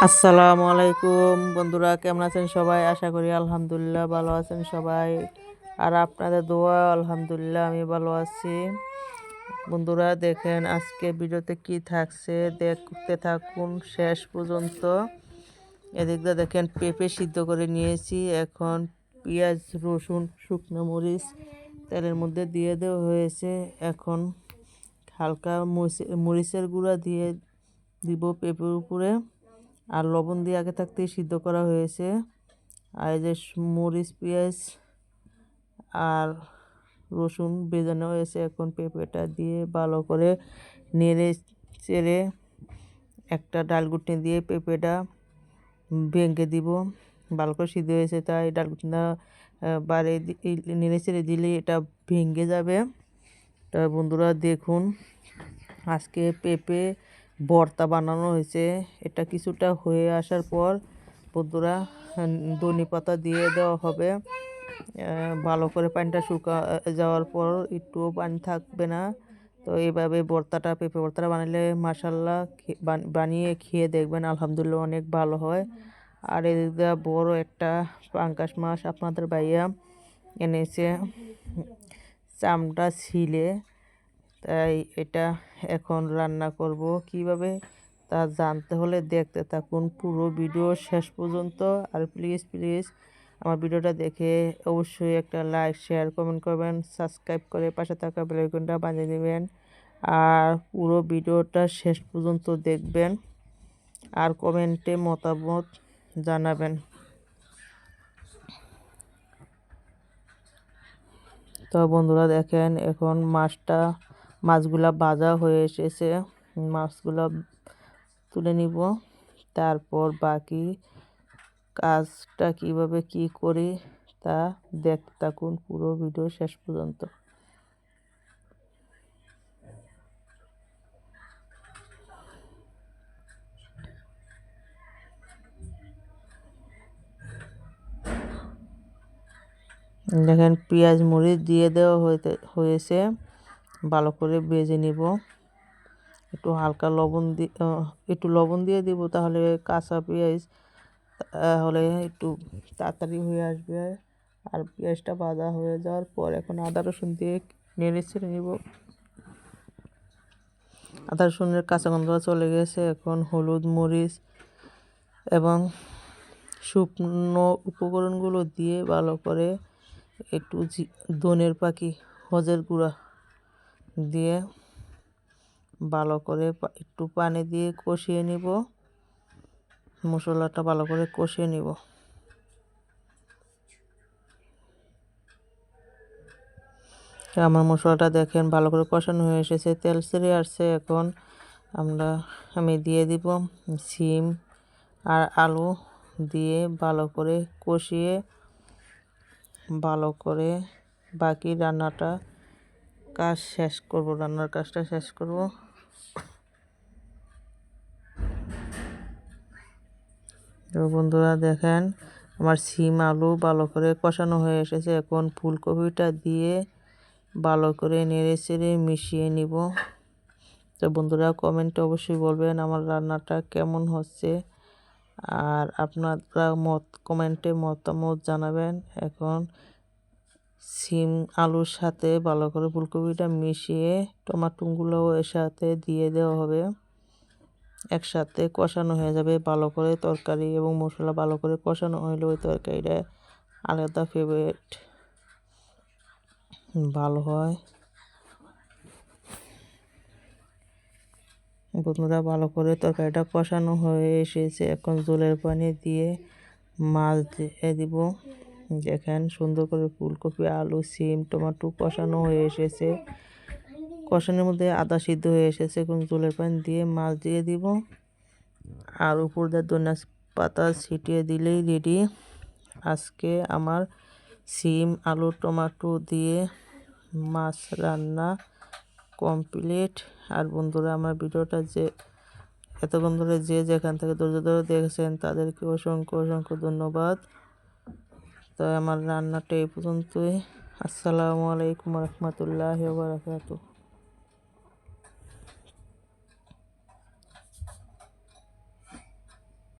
আসসালামু আলাইকুম। বন্ধুরা, কেমন আছেন সবাই? আশা করি আলহামদুলিল্লাহ ভালো আছেন সবাই। আর আপনাদের দোয়া, আলহামদুলিল্লাহ আমি ভালো আছি। বন্ধুরা, দেখেন আজকে ভিডিওতে কি থাকছে? দেখতে থাকুন শেষ পর্যন্ত। এদিক দিয়ে দেখেন পেঁপে সিদ্ধ করে নিয়েছি। এখন পেঁয়াজ, রসুন, শুকনো মরিচ তেলের মধ্যে দিয়ে দেওয়া হয়েছে। এখন হালকা মরিচ- মরিচের গুঁড়া দিয়ে দিব পেঁপের উপরে। আর লবণ দিয়ে আগে থাকতেই সিদ্ধ করা হয়েছে। আর এই যে মরিচ, পেঁয়াজ আর রসুন বেজানো হয়েছে। এখন পেঁপেটা দিয়ে ভালো করে নেড়ে চেড়ে একটা ডালগুটনি দিয়ে পেঁপেটা ভেঙে দিব। ভালো করে সিদ্ধ হয়েছে, তাই ডালগুটনা বাড়ি নেড়ে চেড়ে দিলে এটা ভেঙে যাবে। তা বন্ধুরা দেখুন, আজকে পেঁপে ভর্তা বানানো হয়েছে। এটা কিছুটা হয়ে আসার পর বন্ধুরা ধনে পাতা দিয়ে দেওয়া হবে। ভালো করে পানিটা শুকা যাওয়ার পর একটু পানি থাকবে না। তো এইভাবে ভর্তাটা পেঁপে ভর্তাটা বানালে মাসাল্লাহ বানিয়ে খেয়ে দেখবেন, আলহামদুলিল্লাহ অনেক ভালো হয়। আর এদিকে বড় একটা পাঙ্কাশ মাছ আপনাদের ভাইয়া এনেছে। চামড়া ছিলে। তাই এটা এখন রান্না করব। কীভাবে তা জানতে হলে দেখতে থাকুন পুরো ভিডিও শেষ পর্যন্ত। আর প্লিজ প্লিজ আমার ভিডিওটা দেখে অবশ্যই একটা লাইক শেয়ার কমেন্ট করবেন। সাবস্ক্রাইব করে পাশে থাকা বেলাইকনটা বাজিয়ে দেবেন আর পুরো ভিডিওটা শেষ পর্যন্ত দেখবেন। আর কমেন্টে মতামত জানাবেন। তো বন্ধুরা দেখেন, এখন মাছটা মাছগুলা ভাজা হয়ে এসেছে, মাছগুলা তুলে নিব। তারপর বাকি কাজটা কীভাবে কি করি তা দেখতে থাকুন পুরো ভিডিও শেষ পর্যন্ত। দেখেন পেঁয়াজ মরিচ দিয়ে দেওয়া হয়েছে। ভালো করে ভেজে নিব। একটু হালকা লবণ দিয়ে একটু লবণ দিয়ে দিব তাহলে কাঁচা পেঁয়াজ, তাহলে একটু তাড়াতাড়ি হয়ে আসবে। আর পেঁয়াজটা ভাজা হয়ে যাওয়ার পর এখন আদা রসুন দিয়ে নেড়ে ছেড়ে নিব। আদা রসুনের কাঁচা গন্ধ চলে গেছে, এখন হলুদ, মরিচ এবং শুকনো উপকরণগুলো দিয়ে ভালো করে একটু ধনের পাখি, হজের গুঁড়া দিয়ে ভালো করে একটু পানি দিয়ে কষিয়ে নিব। মশলাটা ভালো করে কষিয়ে নিব। আমার মশলাটা দেখেন ভালো করে কষানো হয়ে এসেছে, তেল ছেড়ে আসছে এখন। আমরা, আমি দিয়ে দিব সিম আর আলু দিয়ে ভালো করে কষিয়ে, ভালো করে বাকি রান্নাটা কাজ শেষ করব, রান্নার কাজটা শেষ করব। তো বন্ধুরা দেখেন, আমার সিম আলু ভালো করে কষানো হয়ে এসেছে। এখন ফুলকপিটা দিয়ে ভালো করে নেড়ে চেড়ে মিশিয়ে নিব। তো বন্ধুরা কমেন্টে অবশ্যই বলবেন আমার রান্নাটা কেমন হচ্ছে। আর আপনারা মত, কমেন্টে মতামত জানাবেন। এখন সিম, আলুর সাথে ভালো করে ফুলকপিটা মিশিয়ে টমাটোগুলোও এর সাথে দিয়ে দেওয়া হবে। একসাথে কষানো হয়ে যাবে ভালো করে তরকারি এবং মশলা ভালো করে কষানো হলে ওই তরকারিটা আলাদা ফেভারিট ভালো হয়। বন্ধুরা, ভালো করে তরকারিটা কষানো হয়ে এসেছে। এখন জলের পানি দিয়ে মাছ দিয়ে দিব। দেখেন সুন্দর করে ফুলকপি, আলু, সিম, টমাটো কষানো হয়ে এসেছে। কষানোর মধ্যে আদা সিদ্ধ হয়ে এসেছে। এখন জলের পানি দিয়ে মাছ দিয়ে দিব। আর উপর দিয়ে ধনিয়া পাতা ছিটিয়ে দিলেই রেডি আজকে আমার সিম, আলু, টমাটো দিয়ে মাছ রান্না কমপ্লিট আর বন্ধুরা, আমার ভিডিওটা যে এতক্ষণ ধরে যে যেখান থেকে ধৈর্য ধরে দেখেছেন, তাদেরকে অসংখ্য অসংখ্য ধন্যবাদ। তো আমার রান্নাটা এই পর্যন্তই। আসসালামু আলাইকুম রহমতুল্লাহ বারকাতুহ।